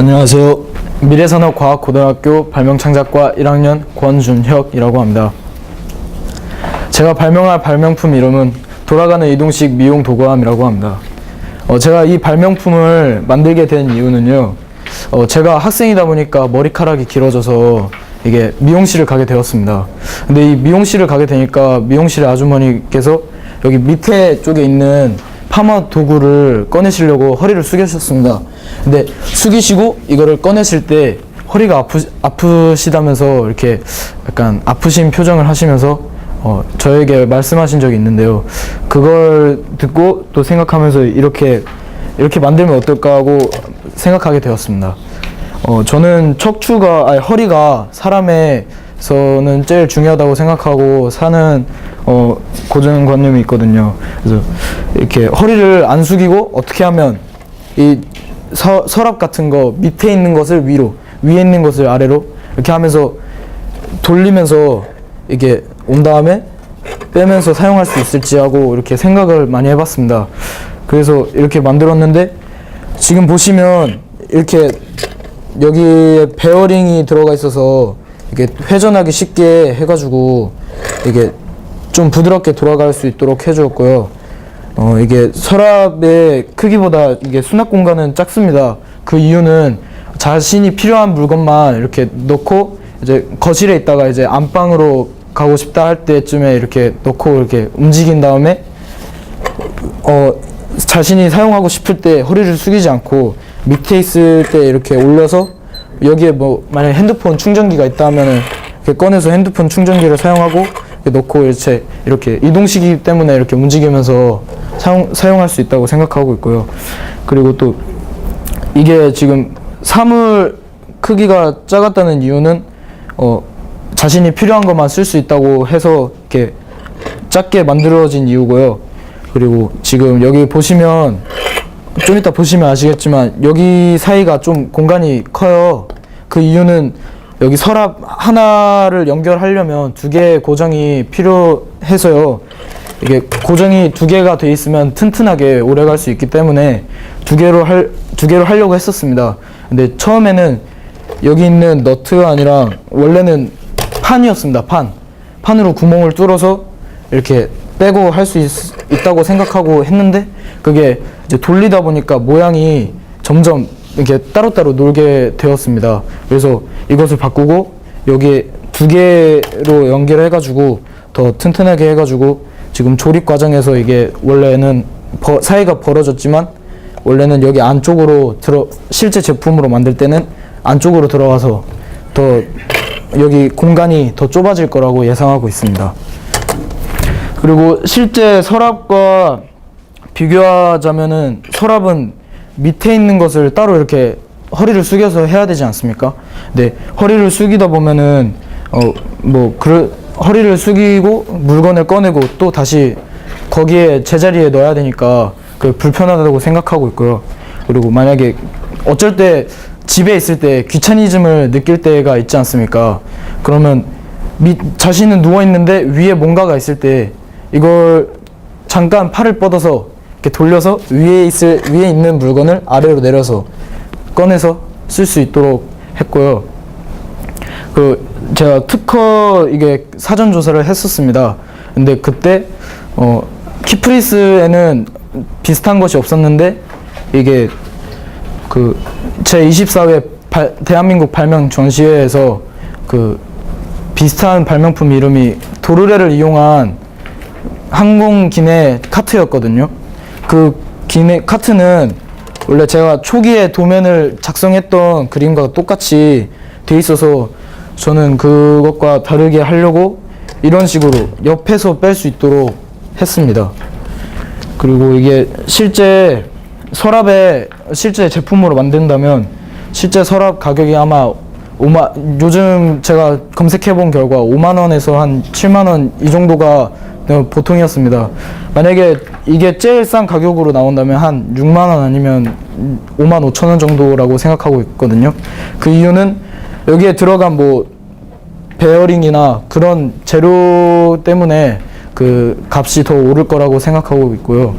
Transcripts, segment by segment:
안녕하세요. 미래산업과학고등학교 발명창작과 1학년 권준혁이라고 합니다. 제가 발명할 발명품 이름은 돌아가는 이동식 미용 도구함이라고 합니다. 어, 제가 이 발명품을 만들게 된 이유는요. 어, 제가 학생이다 보니까 머리카락이 길어져서 이게 미용실을 가게 되었습니다. 근데 이 미용실을 가게 되니까 미용실의 아주머니께서 여기 밑에 쪽에 있는 파마 도구를 꺼내시려고 허리를 숙이셨습니다. 근데 숙이시고 이거를 꺼내실 때 허리가 아프, 아프시다면서 이렇게 약간 아프신 표정을 하시면서 어, 저에게 말씀하신 적이 있는데요. 그걸 듣고 또 생각하면서 이렇게 이렇게 만들면 어떨까 하고 생각하게 되었습니다. 어, 저는 척추가 아니 허리가 사람에 서는 제일 중요하다고 생각하고 사는 어, 고정관념이 있거든요. 그래서 이렇게 허리를 안 숙이고 어떻게 하면 이 서, 서랍 같은 거 밑에 있는 것을 위로, 위에 있는 것을 아래로 이렇게 하면서 돌리면서 이게 온 다음에 빼면서 사용할 수 있을지 하고 이렇게 생각을 많이 해봤습니다. 그래서 이렇게 만들었는데 지금 보시면 이렇게 여기에 베어링이 들어가 있어서 이게 회전하기 쉽게 해가지고 이게 좀 부드럽게 돌아갈 수 있도록 해주었고요. 어, 이게 서랍의 크기보다 이게 수납 공간은 작습니다. 그 이유는 자신이 필요한 물건만 이렇게 넣고 이제 거실에 있다가 이제 안방으로 가고 싶다 할 때쯤에 이렇게 넣고 이렇게 움직인 다음에 어, 자신이 사용하고 싶을 때 허리를 숙이지 않고 밑에 있을 때 이렇게 올려서 여기에 뭐 만약 핸드폰 충전기가 있다면은 이렇게 꺼내서 핸드폰 충전기를 사용하고 이렇게 놓고 이렇게 이렇게 이동시기 때문에 이렇게 움직이면서 사용 사용할 수 있다고 생각하고 있고요. 그리고 또 이게 지금 사물 크기가 작았다는 이유는 어 자신이 필요한 것만 쓸 수 있다고 해서 이렇게 작게 만들어진 이유고요. 그리고 지금 여기 보시면 좀 이따 보시면 아시겠지만 여기 사이가 좀 공간이 커요. 그 이유는 여기 서랍 하나를 연결하려면 두 개의 고정이 필요해서요. 이게 고정이 두 개가 돼 있으면 튼튼하게 오래 갈 수 있기 때문에 두 개로 할, 두 개로 하려고 했었습니다. 근데 처음에는 여기 있는 너트가 아니라 원래는 판이었습니다. 판. 판으로 구멍을 뚫어서 이렇게 빼고 할 수 있다고 생각하고 했는데 그게 이제 돌리다 보니까 모양이 점점 이렇게 따로따로 놀게 되었습니다. 그래서 이것을 바꾸고 여기에 두 개로 연결해 가지고 더 튼튼하게 해 가지고 지금 조립 과정에서 이게 원래는 버- 사이가 벌어졌지만 원래는 여기 안쪽으로 들어 실제 제품으로 만들 때는 안쪽으로 들어가서 더 여기 공간이 더 좁아질 거라고 예상하고 있습니다. 그리고 실제 서랍과 비교하자면은 서랍은 밑에 있는 것을 따로 이렇게 허리를 숙여서 해야 되지 않습니까? 근데 허리를 숙이다 보면은 어뭐 그 허리를 숙이고 물건을 꺼내고 또 다시 거기에 제자리에 넣어야 되니까 그 불편하다고 생각하고 있고요. 그리고 만약에 어쩔 때 집에 있을 때 귀차니즘을 느낄 때가 있지 않습니까? 그러면 밑 자신은 누워 있는데 위에 뭔가가 있을 때 이걸 잠깐 팔을 뻗어서 이렇게 돌려서 위에 있을 위에 있는 물건을 아래로 내려서 꺼내서 쓸 수 있도록 했고요. 그 제가 특허 이게 사전 조사를 했었습니다. 근데 그때 어 키프리스에는 비슷한 것이 없었는데 이게 그 제 24회 발- 대한민국 발명 전시회에서 그 비슷한 발명품 이름이 도르래를 이용한 항공 기내 카트였거든요. 그 기내 카트는 원래 제가 초기에 도면을 작성했던 그림과 똑같이 돼 있어서 저는 그것과 다르게 하려고 이런 식으로 옆에서 뺄 수 있도록 했습니다. 그리고 이게 실제 서랍에 실제 제품으로 만든다면 실제 서랍 가격이 아마 5만 요즘 제가 검색해 본 결과 5만 원에서 한 7만 원 이 정도가 보통이었습니다. 만약에 이게 제일 싼 가격으로 나온다면 한 6만 원 아니면 5만 5천 원 정도라고 생각하고 있거든요. 그 이유는 여기에 들어간 뭐 베어링이나 그런 재료 때문에 그 값이 더 오를 거라고 생각하고 있고요.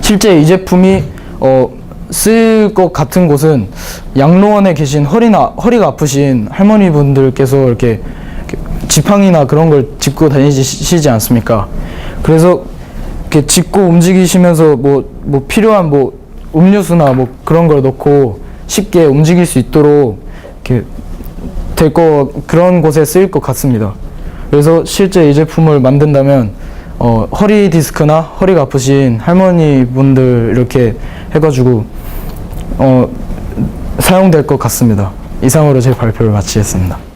실제 이 제품이 어 쓸 것 같은 곳은 양로원에 계신 허리나 허리가 아프신 할머니 분들께서 이렇게, 지팡이나 그런 걸 짚고 다니시지 않습니까? 그래서 이렇게 짚고 움직이시면서 뭐, 뭐 필요한 뭐 음료수나 뭐 그런 걸 넣고 쉽게 움직일 수 있도록 이렇게 될 거 그런 곳에 쓰일 것 같습니다. 그래서 실제 이 제품을 만든다면 어, 허리 디스크나 허리가 아프신 할머니 분들 이렇게 해가지고 어, 사용될 것 같습니다. 이상으로 제 발표를 마치겠습니다.